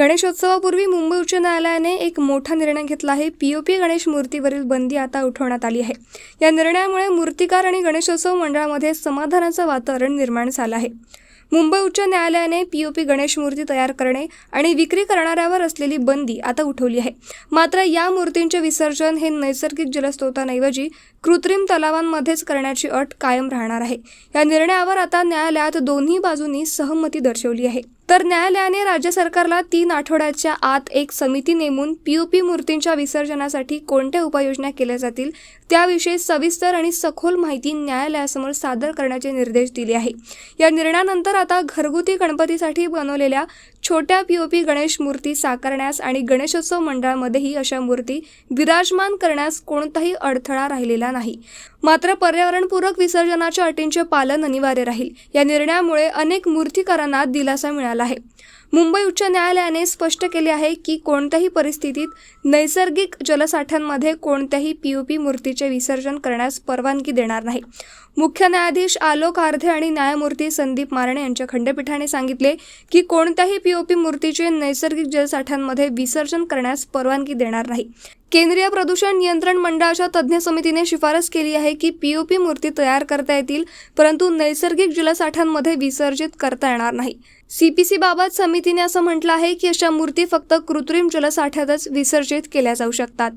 गणेशोत्सवापूर्वी मुंबई उच्च न्यायालयाने एक मोठा निर्णय घेतला आहे. पीओपी गणेश मूर्तीवरील बंदी आता उठवण्यात आली आहे. या निर्णयामुळे मूर्तिकार आणि गणेशोत्सव मंडळामध्ये समाधानाचं वातावरण निर्माण झालं आहे. मुंबई उच्च न्यायालयाने पीओपी गणेश मूर्ती तयार करणे आणि विक्री करणाऱ्यावर असलेली बंदी आता उठवली आहे. मात्र या मूर्तींचे विसर्जन हे नैसर्गिक जलस्रोतांऐवजी कृत्रिम तलावांमध्येच करण्याची अट कायम राहणार आहे. या निर्णयावर आता न्यायालयात दोन्ही बाजूंनी सहमती दर्शवली आहे. तर न्यायालयाने राज्य सरकारला तीन आठवड्याच्या आत एक समिती नेमून पीओपी मूर्तींच्या विसर्जनासाठी कोणत्या उपाययोजना केल्या जातील त्याविषयी सविस्तर आणि सखोल माहिती न्यायालयासमोर सादर करण्याचे निर्देश दिले आहे. या निर्णयानंतर आता घरगुती गणपतीसाठी बनवलेल्या छोट्या पीओपी गणेश मूर्ती साकारण्यास आणि गणेशोत्सव मंडळामध्येही अशा मूर्ती विराजमान करण्यास कोणताही अडथळा राहिलेला नाही. मात्र पर्यावरणपूरक विसर्जनाच्या अटींचे पालन अनिवार्य राहील. या निर्णयामुळे अनेक मूर्तिकारांना दिलासा मिळाला आहे. मुंबई उच्च न्यायालयाने स्पष्ट केले आहे की कोणत्याही परिस्थितीत नैसर्गिक जलसाठ्यांमध्ये कोणत्याही पीओपी मूर्तीचे विसर्जन करण्यास परवानगी देणार नाही. मुख्य न्यायाधीश आलोक आर्धे आणि न्यायमूर्ती संदीप मारणे यांच्या खंडपीठाने सांगितले की कोणत्याही पीओपी मूर्तीचे नैसर्गिक जलसाठ्यांमध्ये विसर्जन करण्यास परवानगी देणार नाही. केंद्रीय प्रदूषण नियंत्रण मंडळाच्या तज्ज्ञ समितीने शिफारस केली आहे की पीओपी मूर्ती तयार करता येतील परंतु नैसर्गिक जलसाठ्यांमध्ये विसर्जित करता येणार नाही. सीपीसी बाबत समितीने असं म्हटलं आहे की अशा मूर्ती फक्त कृत्रिम जलसाठ्यातच विसर्जित केल्या जाऊ शकतात.